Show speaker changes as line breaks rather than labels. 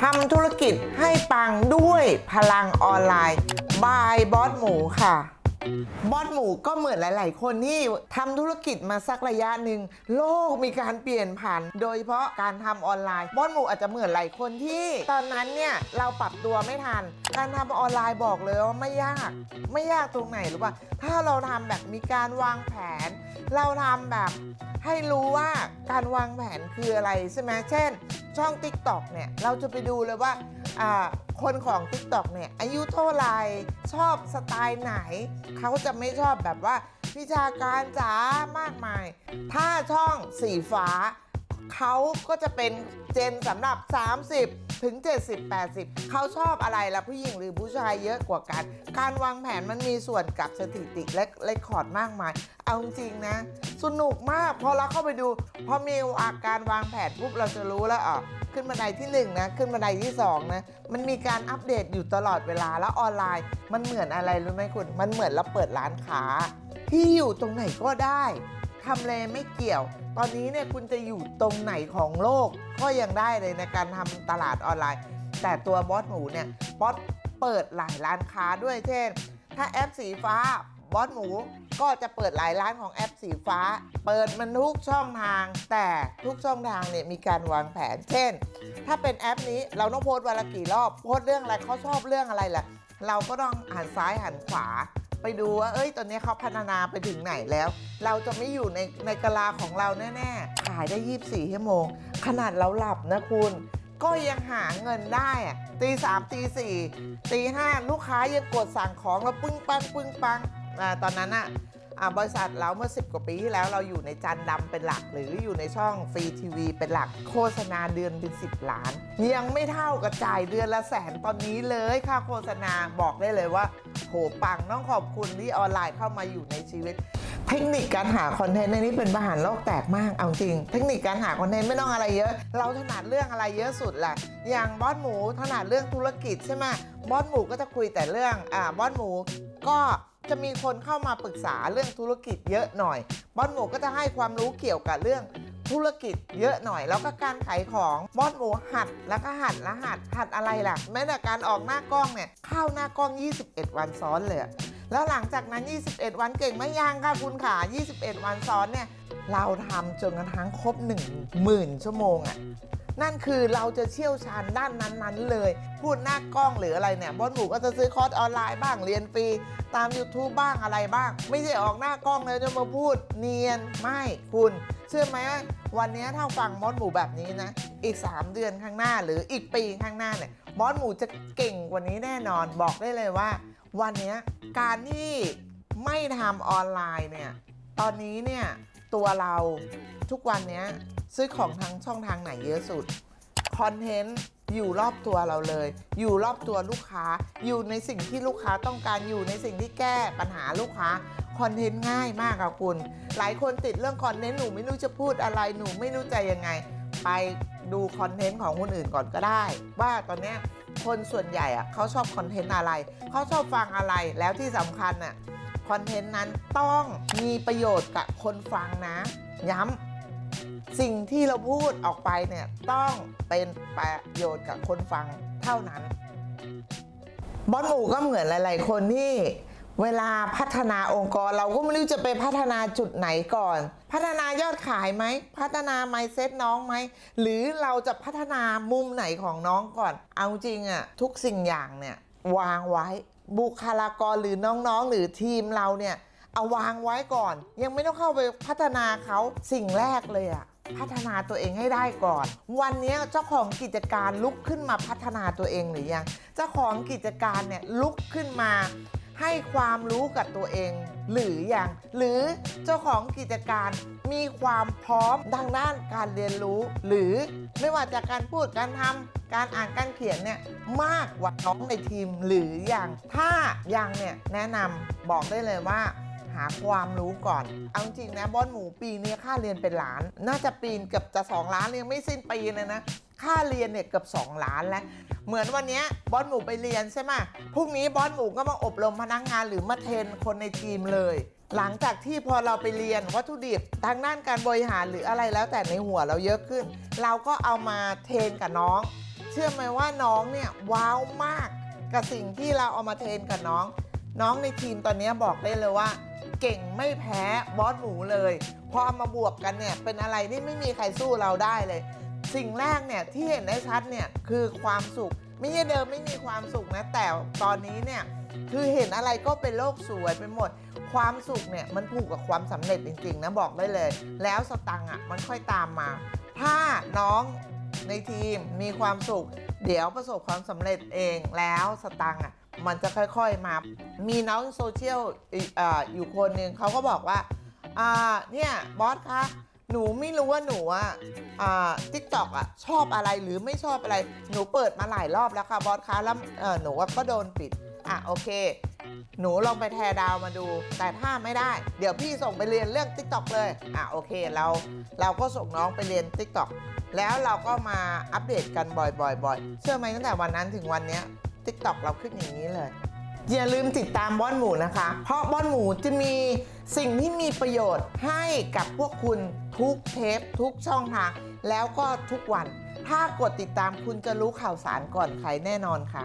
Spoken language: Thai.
ทำธุรกิจให้ปังด้วยพลังออนไลน์ บายบอสหมูค่ะ บอสหมูก็เหมือนหลาย ๆ คนที่ทำธุรกิจมาสักระยะหนึ่งโลกมีการเปลี่ยนผ่านโดยเฉพาะการทำออนไลน์ บอสหมูอาจจะเหมือนหลายคนที่ตอนนั้นเนี่ยเราปรับตัวไม่ทัน การทำออนไลน์บอกเลยว่าไม่ยาก ไม่ยากตรงไหนหรือว่าถ้าเราทำแบบมีการวางแผน เราทำแบบให้รู้ว่าการวางแผนคืออะไรใช่ไหมเช่น ช่อง TikTok เนี่ยเราจะไปดูเลยว่าอ่าคนของ TikTok เนี่ยอายุเท่าไหร่ชอบสไตล์ไหน เขาจะไม่ชอบแบบว่าวิชาการจ๋ามากมาย ถ้าช่องสีฟ้า เขาก็จะเป็นเจนสำหรับ 30 ถึง 70 80 เขาชอบอะไรละผู้หญิงหรือผู้ชายเยอะกว่ากัน การวางแผนมันมีส่วนกับสถิติและเลคคอร์ดมากมาย เอาจริงนะ สนุกมาก พอเราเข้าไปดู พอมีอาการวางแผนปุ๊บเราจะรู้แล้วอะขึ้นบันไดที่1นะขึ้นบันไดที่2นะมันมีการอัปเดตอยู่ตลอดเวลาแล้วออนไลน์ มันเหมือนอะไรรู้ไหมคุณ มันเหมือนเราเปิดร้านค้าที่อยู่ตรงไหนก็ได้ ทำเลไม่เกี่ยว ตอนนี้เนี่ยคุณจะอยู่ตรงไหนของโลก ก็ยังได้เลยในการทำตลาดออนไลน์ แต่ตัวบอสหมูเนี่ยบอสเปิดหลายร้านค้าด้วยเช่น ถ้าแอปสีฟ้าบอสหมูก็จะเปิดหลายร้านของแอปสีฟ้า เปิดมันทุกช่องทาง แต่ทุกช่องทางเนี่ยมีการวางแผน เช่น ถ้าเป็นแอปนี้เราต้องโพสต์วันละกี่รอบ โพสต์เรื่องอะไรเขาชอบเรื่องอะไรแหละเราก็ต้องหันซ้ายหันขวา ไปดูว่าเอ้ยตอนนี้เขาพัฒนาไปถึงไหนแล้ว เราจะไม่อยู่ในในกะลาของเราแน่ ๆ ขายได้ 24ชั่วโมง ขนาดเราหลับนะคุณ ก็ยังหาเงินได้อะตีสามตีสี่ตีห้าลูกค้ายังกดสั่งของแล้วปึ้งปังปึ้งปังอ่าตอนนั้นอะ บริษัทเราเมื่อ 10 กว่าปีที่แล้วเราอยู่ในจานดำเป็นหลัก หรืออยู่ในช่องฟรีทีวีเป็นหลักโฆษณาเดือนเป็น 10 ล้าน ยังไม่เท่ากับจ่ายเดือนละแสนตอนนี้เลยค่าโฆษณาบอกได้เลยว่าโหปังต้องขอบคุณที่ออนไลน์เข้ามาอยู่ในชีวิต เทคนิคการหาคอนเทนต์ในนี้เป็นบาหารโลกแตกมากเอาจริง เทคนิคการหาคอนเทนต์ไม่ต้องอะไรเยอะ เราถนัดเรื่องอะไรเยอะสุดแหละอย่างบอสหมูถนัดเรื่องธุรกิจใช่ไหมบอสหมูก็จะคุยแต่เรื่องอ่าบอสหมูก็ จะมีคนเข้ามาปรึกษาเรื่องธุรกิจเยอะหน่อยบอสหมูก็จะให้ความรู้เกี่ยวกับเรื่องธุรกิจเยอะหน่อย แล้วก็การขายของบอสหมูหัดแล้วก็หัดแล้วหัดหัดอะไรล่ะ แม้แต่การออกหน้ากล้องเนี่ยเข้าหน้ากล้อง 21 วันซ้อนเลยแล้วหลังจากนั้น 21 วันเก่งไม่ยังค่ะคุณขา21 วันซ้อนเนี่ยเราทำจนกระทั่งครบ 1 0,000 ชั่วโมงอะ่ะ นั่นคือเราจะเชี่ยวชาญด้านนั้นๆเลย พูดหน้ากล้องหรืออะไรเนี่ยบอสหมูก็จะซื้อคอร์สออนไลน์บ้างเรียนฟรีตาม YouTube บ้างอะไรบ้าง ไม่ใช่ออกหน้ากล้องแล้วจะมาพูดเนียนไม่คุณเชื่อไหมว่าวันนี้ถ้าฟังบอสหมูแบบนี้นะ อีก 3 เดือนข้างหน้าหรืออีกปีข้างหน้าเนี่ยบอสหมูจะเก่งกว่านี้แน่นอนบอกได้เลยว่า วันนี้การที่ไม่ทำออนไลน์เนี่ยตอนนี้เนี่ยตัวเราทุกวันนี้ ซื้อของทางช่องทางไหนเยอะสุดคอนเทนต์อยู่รอบตัวเราเลย อยู่รอบตัวลูกค้า อยู่ในสิ่งที่ลูกค้าต้องการอยู่ในสิ่งที่แก้ปัญหาลูกค้าคอนเทนต์ง่ายมากค่ะคุณ หลายคนติดเรื่องคอนเทนต์หนูไม่รู้จะพูดอะไรหนูไม่รู้จะยังไง ไปดูคอนเทนต์ของคนอื่นก่อนก็ได้ ว่าตอนเนี้ยคนส่วนใหญ่อะเขาชอบคอนเทนต์อะไรเขาชอบฟังอะไรแล้วที่สำคัญอะคอนเทนต์นั้นต้องมีประโยชน์กับคนฟังนะ ย้ำ สิ่งที่เราพูดออกไปเนี่ยต้องเป็นประโยชน์กับคนฟังเท่านั้น บอสหมูก็เหมือนหลาย ๆ คนที่เวลาพัฒนาองค์กรเราก็ไม่รู้จะไปพัฒนาจุดไหนก่อน พัฒนายอดขายไหม พัฒนาไมเซ็ตน้องไหม หรือเราจะพัฒนามุมไหนของน้องก่อน เอาจริงอะทุกสิ่งอย่างเนี่ยวางไว้บุคลากรหรือน้องๆ หรือทีมเราเนี่ย เอาวางไว้ก่อน ยังไม่ต้องเข้าไปพัฒนาเขาสิ่งแรกเลยอะพัฒนาตัวเองให้ได้ก่อน วันนี้เจ้าของกิจการลุกขึ้นมาพัฒนาตัวเองหรือยัง เจ้าของกิจการเนี่ยลุกขึ้นมาให้ความรู้กับตัวเอง หรือยังหรือเจ้าของกิจการมีความพร้อมดังด้านการเรียนรู้ หรือไม่ว่าจากการพูดการทำการอ่านการเขียนเนี่ยมากกว่าน้องในทีมหรือยังถ้ายังเนี่ยแนะนำบอกได้เลยว่า หาความรู้ก่อน เอาจริงนะบอสหมูปีนี้ค่าเรียนเป็นล้าน น่าจะปีนเกือบจะ2ล้านยังไม่สิ้นปีเลยนะ ค่าเรียนเนี่ยเกือบ 2 ล้านแล้ว เหมือนวันนี้บอสหมูไปเรียนใช่ไหมพรุ่งนี้บอสหมูก็มาอบรมพนักงานหรือมาเทรนคนในทีมเลย หลังจากที่พอเราไปเรียนวัตถุดิบทางด้านการบริหารหรืออะไรแล้วแต่ในหัวเราเยอะขึ้น เราก็เอามาเทรนกับน้อง เชื่อไหมว่าน้องเนี่ยว้าวมากกับสิ่งที่เราเอามาเทรนกับน้อง น้องในทีมตอนนี้บอกได้เลยว่า เก่งไม่แพ้บอสหมูเลยพอเอามาบวกกันเนี่ยเป็นอะไรที่ไม่มีใครสู้เราได้เลย สิ่งแรกเนี่ยที่เห็นได้ชัดเนี่ยคือความสุข ไม่ใช่เดิมไม่มีความสุขนะแต่ตอนนี้เนี่ยคือเห็นอะไรก็เป็นโลกสวยไปหมด ความสุขเนี่ยมันผูกกับความสำเร็จจริงๆนะบอกได้เลย แล้วสตังค์อะมันค่อยตามมา ถ้าน้องในทีมมีความสุข เดี๋ยวประสบความสำเร็จเองแล้วสตังค์อะ มันจะค่อยๆมา มีน้องโซเชียลอีกเอ่ออยู่คนหนึ่งเขาก็บอกว่าอ่าเนี่ยบอสคะหนูไม่รู้ว่าหนูอะอ่าทิกตอกอะชอบอะไรหรือไม่ชอบอะไร หนูเปิดมาหลายรอบแล้วค่ะบอสคะแล้วอ่อหนูก็โดนปิดอะโอเค หนูลองไปแทดาวมาดู แต่ถ้าไม่ได้ เดี๋ยวพี่ส่งไปเรียนเรื่อง t ิ k t o k เลยอะโอเคเราเราก็ส่งน้องไปเรียน t ิ k t o k แล้วเราก็มาอัปเดตกันบ่อยๆเชื่อไหมตั้งแต่วันนั้นถึงวันนี้ ย t ิ k t o k เราขึ้นอย่างนี้เลย อย่าลืมติดตามบ้อนหมูนะคะ เพราะบ้อนหมูจะมีสิ่งที่มีประโยชน์ให้กับพวกคุณทุกเทปทุกช่องทางแล้วก็ทุกวัน ถ้ากดติดตามคุณจะรู้ข่าวสารก่อนใครแน่นอนค่ะ